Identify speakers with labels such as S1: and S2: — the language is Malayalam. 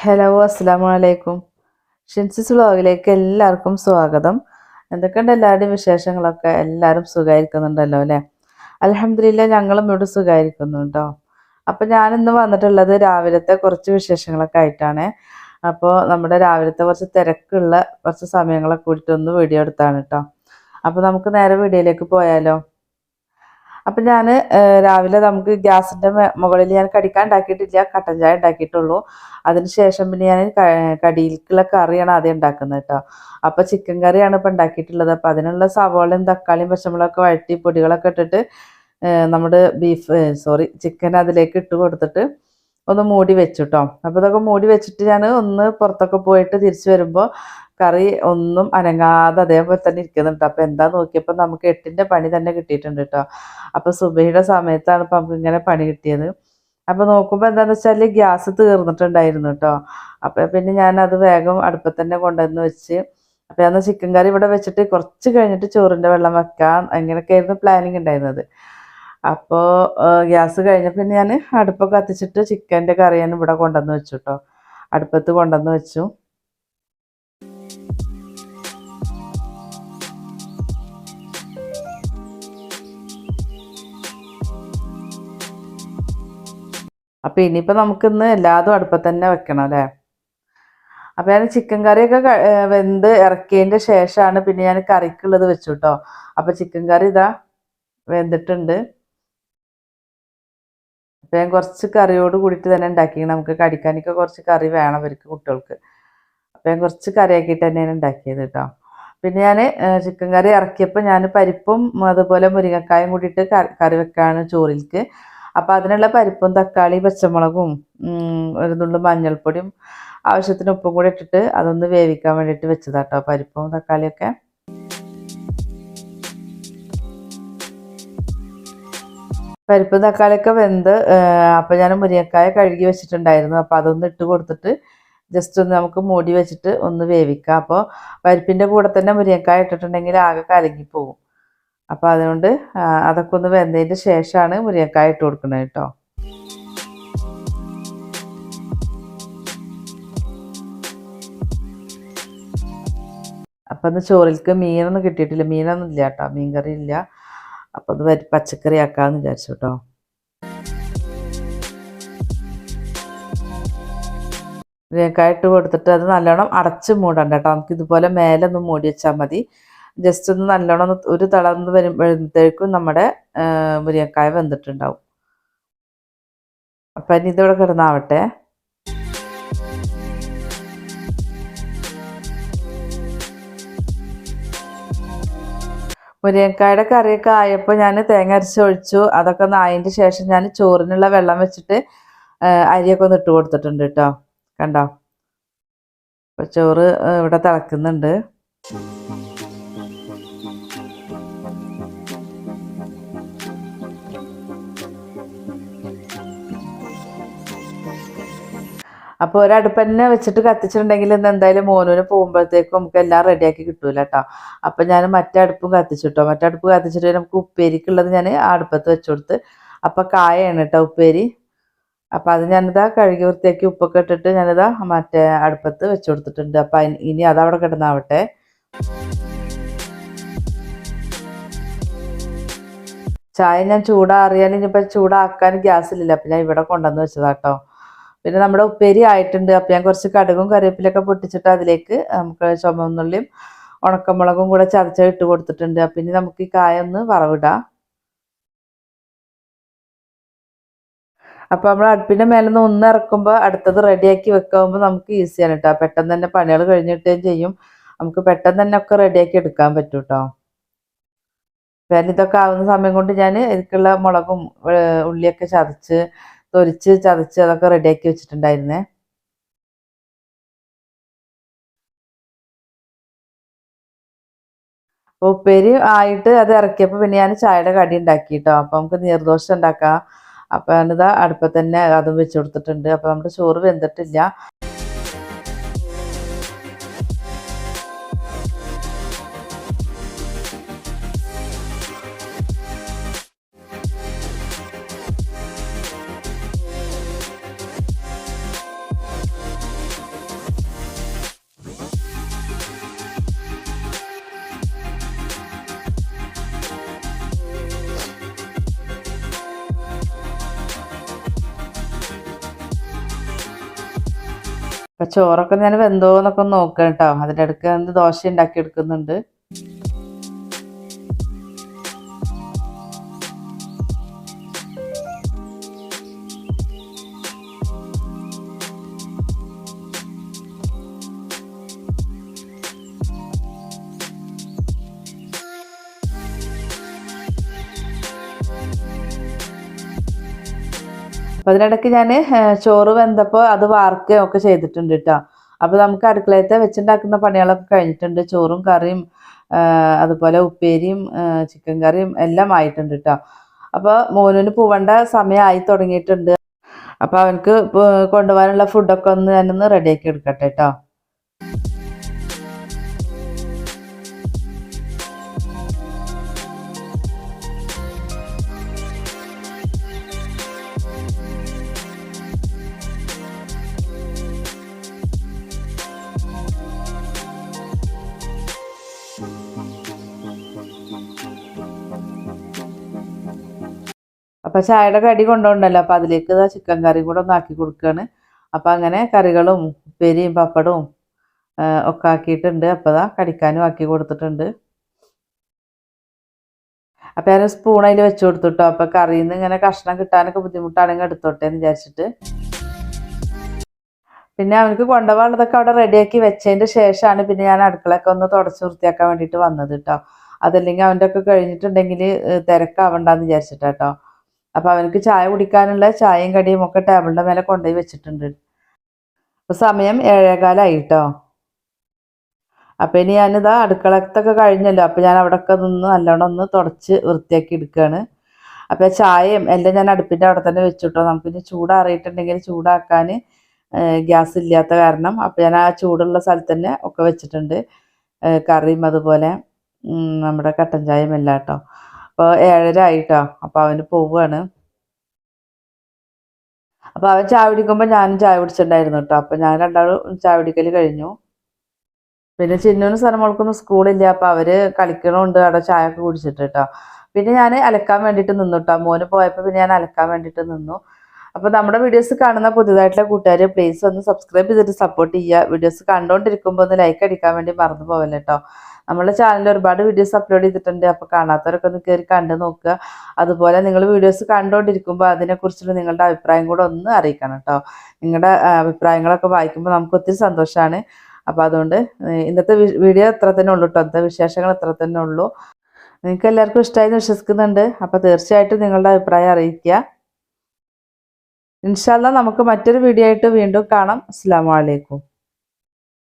S1: ഹലോ അസ്സാം വലൈക്കും ഷിൻസിസ് വ്ളോഗിലേക്ക് എല്ലാവർക്കും സ്വാഗതം. എന്തൊക്കെയുണ്ട് എല്ലാവരുടെയും വിശേഷങ്ങളൊക്കെ? എല്ലാവരും സുഖമായിരിക്കുന്നുണ്ടല്ലോ അല്ലേ? അലഹമില്ല ഞങ്ങളും ഇവിടെ സുഖമായിരിക്കുന്നു കേട്ടോ അപ്പോൾ ഞാനിന്ന് വന്നിട്ടുള്ളത് രാവിലത്തെ കുറച്ച് വിശേഷങ്ങളൊക്കെ ആയിട്ടാണ്. അപ്പോൾ നമ്മുടെ രാവിലത്തെ കുറച്ച് തിരക്കുള്ള കുറച്ച് സമയങ്ങളൊക്കെ കൂടിയിട്ടൊന്ന് വീഡിയോ എടുത്താണ് കേട്ടോ അപ്പോൾ നമുക്ക് നേരെ വീഡിയോയിലേക്ക് പോയാലോ? അപ്പം ഞാൻ രാവിലെ നമുക്ക് ഗ്യാസിന്റെ മുകളിൽ ഞാൻ കടിക്കാൻ ഉണ്ടാക്കിയിട്ടില്ല കട്ടൻ ചായ ഉണ്ടാക്കിയിട്ടുള്ളൂ. അതിന് ശേഷം പിന്നെ ഞാൻ കടിയിലേക്കുള്ള കറിയാണ് ആദ്യം ഉണ്ടാക്കുന്നത് കേട്ടോ അപ്പോൾ ചിക്കൻ കറിയാണ് ഇപ്പോൾ ഉണ്ടാക്കിയിട്ടുള്ളത്. അപ്പോൾ അതിനുള്ള സവാളയും തക്കാളിയും പച്ചമുളകൊക്കെ വഴറ്റി പൊടികളൊക്കെ ഇട്ടിട്ട് നമ്മുടെ ബീഫ് സോറി ചിക്കൻ അതിലേക്ക് ഇട്ട് കൊടുത്തിട്ട് ഒന്ന് മൂടി വെച്ചു കേട്ടോ അപ്പോൾ ഇതൊക്കെ മൂടി വെച്ചിട്ട് ഞാൻ ഒന്ന് പുറത്തൊക്കെ പോയിട്ട് തിരിച്ചു വരുമ്പോൾ കറി ഒന്നും അനങ്ങാതെ അതേപോലെ തന്നെ ഇരിക്കുന്നുണ്ട്. അപ്പോൾ എന്താ നോക്കിയപ്പോൾ നമുക്ക് എട്ടിന്റെ പണി തന്നെ കിട്ടിയിട്ടുണ്ട് കേട്ടോ അപ്പോൾ സുബഹിയുടെ സമയത്താണ് ഇപ്പം നമുക്ക് ഇങ്ങനെ പണി കിട്ടിയത്. അപ്പോൾ നോക്കുമ്പോൾ എന്താണെന്ന് വെച്ചാൽ ഗ്യാസ് തീർന്നിട്ടുണ്ടായിരുന്നു കേട്ടോ അപ്പോൾ പിന്നെ ഞാൻ അത് വേഗം അടുപ്പത്ത് തന്നെ കൊണ്ടുവന്ന് വെച്ച് അപ്പോൾ ഞാൻ ചിക്കൻ കറി ഇവിടെ വെച്ചിട്ട് കുറച്ച് കഴിഞ്ഞിട്ട് ചോറിന്റെ വെള്ളം വെക്കാം അങ്ങനെയൊക്കെ ആയിരുന്നു പ്ലാനിങ് ഉണ്ടായിരുന്നത് അപ്പോൾ ഗ്യാസ് കഴിഞ്ഞപ്പോൾ പിന്നെ ഞാൻ അടുപ്പ് കത്തിച്ചിട്ട് ചിക്കന്റെ കറി ഞാൻ ഇവിടെ കൊണ്ടുവന്ന് വെച്ചു കേട്ടോ അടുപ്പത്ത് കൊണ്ടുവന്ന് വെച്ചു. അപ്പോൾ ഇനിയിപ്പോൾ നമുക്കിന്ന് എല്ലാതും അടുപ്പത്ത് തന്നെ വെക്കണം അല്ലേ? അപ്പോൾ ഞാൻ ചിക്കൻ കറിയൊക്കെ വെന്ത് ഇറക്കിയതിന്റെ ശേഷമാണ് പിന്നെ ഞാൻ കറിക്കുള്ളത് വെച്ചു കേട്ടോ അപ്പോൾ ചിക്കൻ കറി ഇതാ വെന്തിട്ടുണ്ട്. അപ്പോൾ ഞാൻ കുറച്ച് കറിയോട് കൂടിയിട്ട് തന്നെ ഉണ്ടാക്കി നമുക്ക് കടിക്കാനൊക്കെ കുറച്ച് കറി വേണം അവർക്ക് കുട്ടികൾക്ക്. അപ്പോൾ ഞാൻ കുറച്ച് കറിയാക്കിയിട്ട് തന്നെയാണ് ഉണ്ടാക്കിയത് കേട്ടോ. പിന്നെ ഞാൻ ചിക്കൻ കറി ഇറക്കിയപ്പോൾ ഞാൻ പരിപ്പും അതുപോലെ മുരിങ്ങക്കായും കൂടിയിട്ട് കറി വെക്കാണ് ചോറിലേക്ക് അപ്പോൾ അതിനുള്ള പരിപ്പും തക്കാളി പച്ചമുളകും ഒരു നുള്ളു മഞ്ഞൾപ്പൊടിയും ആവശ്യത്തിന് ഉപ്പും കൂടി ഇട്ടിട്ട് അതൊന്ന് വേവിക്കാൻ വേണ്ടിയിട്ട് വെച്ചതാട്ടോ പരിപ്പും തക്കാളിയൊക്കെ. പരിപ്പും തക്കാളിയൊക്കെ വെന്ത് അപ്പോൾ ഞാൻ മുരിങ്ങക്കായ കഴുകി വെച്ചിട്ടുണ്ടായിരുന്നു. അപ്പോൾ അതൊന്ന് ഇട്ട് കൊടുത്തിട്ട് ജസ്റ്റ് ഒന്ന് നമുക്ക് മൂടി വെച്ചിട്ട് ഒന്ന് വേവിക്കാം. അപ്പോൾ പരിപ്പിന്റെ കൂടെ തന്നെ മുരിങ്ങക്കായ ഇട്ടിട്ടുണ്ടെങ്കിൽ ആകെ കലങ്ങിപ്പോവും അപ്പോൾ അതുകൊണ്ട് അതൊക്കെ ഒന്ന് വെന്തതിന്റെ ശേഷമാണ് മുരിങ്ങക്കായ ഇട്ട് കൊടുക്കുന്നത് കേട്ടോ. അപ്പം ഇന്ന് ചോറിലേക്ക് മീനൊന്നും കിട്ടിയിട്ടില്ല. മീനൊന്നും ഇല്ല കേട്ടോ. മീൻ കറി ഇല്ല. അപ്പം അത് വരി പച്ചക്കറി ആക്കാമെന്ന് വിചാരിച്ചു കേട്ടോ ഇട്ട് കൊടുത്തിട്ട് അത് നല്ലോണം അടച്ച് മൂടണ്ട കേട്ടോ നമുക്ക് ഇതുപോലെ മേലെ ഒന്ന് മൂടി വെച്ചാൽ മതി. ജസ്റ്റ് ഒന്ന് നല്ലോണം ഒരു തളർന്ന് വരുമ്പോഴത്തേക്കും നമ്മുടെ മുരിങ്ങക്കായ വെന്തിട്ടുണ്ടാവും. അപ്പം ഇനി ഇതിവിടെ കിടന്നാവട്ടെ. മുരിങ്ങക്കായുടെ കറിയൊക്കെ ആയപ്പോൾ ഞാൻ തേങ്ങ അരച്ച് ഒഴിച്ചു. അതൊക്കെ ഒന്ന് ആയതിന്റെ ശേഷം ഞാൻ ചോറിനുള്ള വെള്ളം വെച്ചിട്ട് അരിയൊക്കെ ഒന്ന് ഇട്ട് കൊടുത്തിട്ടുണ്ട് കേട്ടോ കണ്ടോ? ചോറ് ഇവിടെ തിളക്കുന്നുണ്ട്. അപ്പോൾ ഒരടുപ്പ് തന്നെ വെച്ചിട്ട് കത്തിച്ചിട്ടുണ്ടെങ്കിൽ ഇന്ന് എന്തായാലും മോനൂന് പോകുമ്പോഴത്തേക്കും നമുക്ക് എല്ലാം റെഡിയാക്കി കിട്ടൂല കേട്ടോ അപ്പം ഞാൻ മറ്റേ അടുപ്പും കത്തിച്ചിട്ടോ. മറ്റേ അടുപ്പ് കത്തിച്ചിട്ട് നമുക്ക് ഉപ്പേരിക്കുള്ളത് ഞാൻ ആ അടുപ്പത്ത് വെച്ചു കൊടുത്ത് അപ്പം കായാണ് കേട്ടോ ഉപ്പേരി. അപ്പം അത് ഞാനിതാ കഴുകി വൃത്തിയാക്കി ഉപ്പൊക്കെ ഇട്ടിട്ട് ഞാനിതാ മറ്റേ അടുപ്പത്ത് വെച്ചു കൊടുത്തിട്ടുണ്ട്. അപ്പം ഇനി അതവിടെ കിടന്നാവട്ടെ. ചായ ഞാൻ ചൂടാറിയാൻ ഇനിയിപ്പോൾ ചൂടാക്കാൻ ഗ്യാസിലില്ല. അപ്പം ഞാൻ ഇവിടെ കൊണ്ടുവന്ന് വെച്ചതാട്ടോ പിന്നെ നമ്മുടെ ഉപ്പേരി ആയിട്ടുണ്ട്. അപ്പം ഞാൻ കുറച്ച് കടുകും കറിവേപ്പിലൊക്കെ പൊട്ടിച്ചിട്ട് അതിലേക്ക് നമുക്ക് ചുമന്നുള്ളിയും ഉണക്കമുളകും കൂടെ ചതച്ച ഇട്ട് കൊടുത്തിട്ടുണ്ട്. അപ്പം ഇനി നമുക്ക് ഈ കായ ഒന്ന് വറവിടാം. അപ്പോൾ നമ്മൾ അടുപ്പിന്റെ മേലെ നിന്ന് ഒന്ന് ഇറക്കുമ്പോൾ അടുത്തത് റെഡിയാക്കി വെക്കാവുമ്പോൾ നമുക്ക് ഈസിയാണ് കേട്ടോ പെട്ടെന്ന് തന്നെ പണികൾ കഴിഞ്ഞിട്ടുകയും ചെയ്യും. നമുക്ക് പെട്ടെന്ന് തന്നെ ഒക്കെ റെഡിയാക്കി എടുക്കാൻ പറ്റും കേട്ടോ വേറെ ഇതൊക്കെ ആവുന്ന സമയം കൊണ്ട് ഞാൻ ഇതിക്കുള്ള മുളകും ഉള്ളിയൊക്കെ ചതച്ച് തൊലിച്ച് ചതച്ച് അതൊക്കെ റെഡിയാക്കി വെച്ചിട്ടുണ്ടായിരുന്നേ. ഉപ്പേരി ആയിട്ട് അത് ഇറക്കിയപ്പോൾ പിന്നെ ഞാൻ ചായയുടെ കടി ഉണ്ടാക്കി കേട്ടോ അപ്പോൾ നമുക്ക് നീർദോശ ഉണ്ടാക്കാം. അപ്പോൾ ഞാനിതാ അടുപ്പത്ത് തന്നെ അതും വെച്ച് കൊടുത്തിട്ടുണ്ട്. അപ്പോൾ നമ്മുടെ ചോറ് വെന്തിട്ടില്ല. അപ്പം ചോറൊക്കെ ഞാൻ വെന്തോന്നൊക്കെ ഒന്ന് നോക്കാം കേട്ടോ അതിന്റെ ഇടയ്ക്ക് ദോശ ഉണ്ടാക്കി എടുക്കുന്നുണ്ട്. അപ്പം അതിനിടയ്ക്ക് ഞാൻ ചോറ് വെന്തപ്പോൾ അത് വാർക്കുകയും ഒക്കെ ചെയ്തിട്ടുണ്ട് കേട്ടോ അപ്പോൾ നമുക്ക് അടുക്കളയത്തെ വെച്ചുണ്ടാക്കുന്ന പണികളൊക്കെ കഴിഞ്ഞിട്ടുണ്ട്. ചോറും കറിയും അതുപോലെ ഉപ്പേരിയും ചിക്കൻ കറിയും എല്ലാം ആയിട്ടുണ്ട് കേട്ടോ അപ്പോൾ മോനുവിന് പോവേണ്ട സമയമായി തുടങ്ങിയിട്ടുണ്ട്. അപ്പോൾ അവനക്ക് കൊണ്ടുപോകാനുള്ള ഫുഡൊക്കെ ഒന്ന് ഞാനൊന്ന് റെഡിയാക്കി എടുക്കട്ടെ കേട്ടോ അപ്പോൾ ചായയുടെ കടി കൊണ്ടുപോകണ്ടല്ലോ അപ്പം അതിലേക്ക് ഇതാ ചിക്കൻ കറിയും കൂടെ ഒന്ന് ആക്കി കൊടുക്കുകയാണ് അപ്പം അങ്ങനെ കറികളും ഉപ്പേരിയും പപ്പടവും ഒക്കെ ആക്കിയിട്ടുണ്ട്. അപ്പം ഇതാ കടിക്കാനും ആക്കി കൊടുത്തിട്ടുണ്ട്. അപ്പം ഞാൻ സ്പൂൺ അതിൽ വെച്ച് കൊടുത്തുട്ടോ. അപ്പം കറിയിൽ നിന്ന് ഇങ്ങനെ കഷ്ണം കിട്ടാനൊക്കെ ബുദ്ധിമുട്ടാണെങ്കിൽ എടുത്തോട്ടെ എന്ന് വിചാരിച്ചിട്ട്. പിന്നെ അവനക്ക് കൊണ്ടുപോകാനുള്ളതൊക്കെ അവിടെ റെഡിയാക്കി വെച്ചതിന്റെ ശേഷമാണ് പിന്നെ ഞാൻ അടുക്കളയൊക്കെ ഒന്ന് തുടച്ച് വൃത്തിയാക്കാൻ വേണ്ടിയിട്ട് വന്നത് കേട്ടോ അതല്ലെങ്കിൽ അവന്റെ ഒക്കെ കഴിഞ്ഞിട്ടുണ്ടെങ്കിൽ തിരക്കാവണ്ടെന്ന് വിചാരിച്ചിട്ടാട്ടോ അപ്പോൾ അവനക്ക് ചായ കുടിക്കാനുള്ള ചായയും കടിയും ഒക്കെ ടേബിളിന്റെ മേലെ കൊണ്ടുപോയി വെച്ചിട്ടുണ്ട്. അപ്പോൾ സമയം ഏഴേകാലായി കേട്ടോ അപ്പോൾ ഇനി ഞാനിതാ അടുക്കളത്തൊക്കെ കഴിഞ്ഞല്ലോ. അപ്പോൾ ഞാൻ അവിടെയൊക്കെ നിന്ന് നല്ലോണം ഒന്ന് തുടച്ച് വൃത്തിയാക്കി എടുക്കുകയാണ് അപ്പോൾ ചായയും എല്ലാം ഞാൻ അടുപ്പിന്റെ അവിടെ തന്നെ വെച്ചിട്ടോ. നമുക്കിനി ചൂടാറിയിട്ടുണ്ടെങ്കിൽ ചൂടാക്കാൻ ഗ്യാസ് ഇല്ലാത്ത കാരണം അപ്പോൾ ഞാൻ ആ ചൂടുള്ള സ്ഥലത്ത് തന്നെ ഒക്കെ വെച്ചിട്ടുണ്ട്. കറിയും അതുപോലെ നമ്മുടെ കട്ടൻ ചായയും എല്ലാം കേട്ടോ അപ്പോൾ ഏഴര ആയിട്ടോ അപ്പോൾ അവന് പോവുകയാണ് അപ്പോൾ അവൻ ചായ കുടിക്കുമ്പോൾ ഞാനും ചായ കുടിച്ചിട്ടുണ്ടായിരുന്നു കേട്ടോ അപ്പോൾ ഞാൻ രണ്ടാളും ചായ കുടിക്കൽ കഴിഞ്ഞു. പിന്നെ ചിന്നുവിന് സ്ഥലമോൾക്കൊന്നും സ്കൂളില്ല. അപ്പോൾ അവർ കളിക്കണമുണ്ട് അവിടെ ചായ ഒക്കെ കുടിച്ചിട്ട് കേട്ടോ പിന്നെ ഞാൻ അലക്കാൻ വേണ്ടിയിട്ട് നിന്നു കേട്ടോ മോന് പോയപ്പോൾ പിന്നെ ഞാൻ അലക്കാൻ വേണ്ടിയിട്ട് നിന്നു. അപ്പോൾ നമ്മുടെ വീഡിയോസ് കാണുന്ന പുതിയതായിട്ടുള്ള കൂട്ടുകാർ പ്ലീസ് ഒന്ന് സബ്സ്ക്രൈബ് ചെയ്തിട്ട് സപ്പോർട്ട് ചെയ്യുക. വീഡിയോസ് കണ്ടുകൊണ്ടിരിക്കുമ്പോൾ ഒന്ന് ലൈക്ക് അടിക്കാൻ വേണ്ടി മറന്നു പോവല്ലോ നമ്മുടെ ചാനലിൽ ഒരുപാട് വീഡിയോസ് അപ്ലോഡ് ചെയ്തിട്ടുണ്ട്. അപ്പോൾ കാണാത്തവരൊക്കെ ഒന്ന് കയറി കണ്ടു നോക്കുക. അതുപോലെ നിങ്ങൾ വീഡിയോസ് കണ്ടുകൊണ്ടിരിക്കുമ്പോൾ അതിനെക്കുറിച്ചുള്ള നിങ്ങളുടെ അഭിപ്രായം കൂടെ ഒന്ന് അറിയിക്കണം കേട്ടോ. നിങ്ങളുടെ അഭിപ്രായങ്ങളൊക്കെ വായിക്കുമ്പോൾ നമുക്ക് ഒത്തിരി സന്തോഷമാണ് അപ്പോൾ അതുകൊണ്ട് ഇന്നത്തെ വീഡിയോ ഇത്ര തന്നെ ഉള്ളൂ കേട്ടോ ഇന്നത്തെ വിശേഷങ്ങൾ ഇത്ര തന്നെ ഉള്ളൂ. നിങ്ങൾക്ക് എല്ലാവർക്കും ഇഷ്ടമായി വിശ്വസിക്കുന്നുണ്ട്. അപ്പോൾ തീർച്ചയായിട്ടും നിങ്ങളുടെ അഭിപ്രായം അറിയിക്കുക. ഇൻഷാല്ല നമുക്ക് മറ്റൊരു വീഡിയോ ആയിട്ട് വീണ്ടും കാണാം. അസ്സാം വലൈക്കും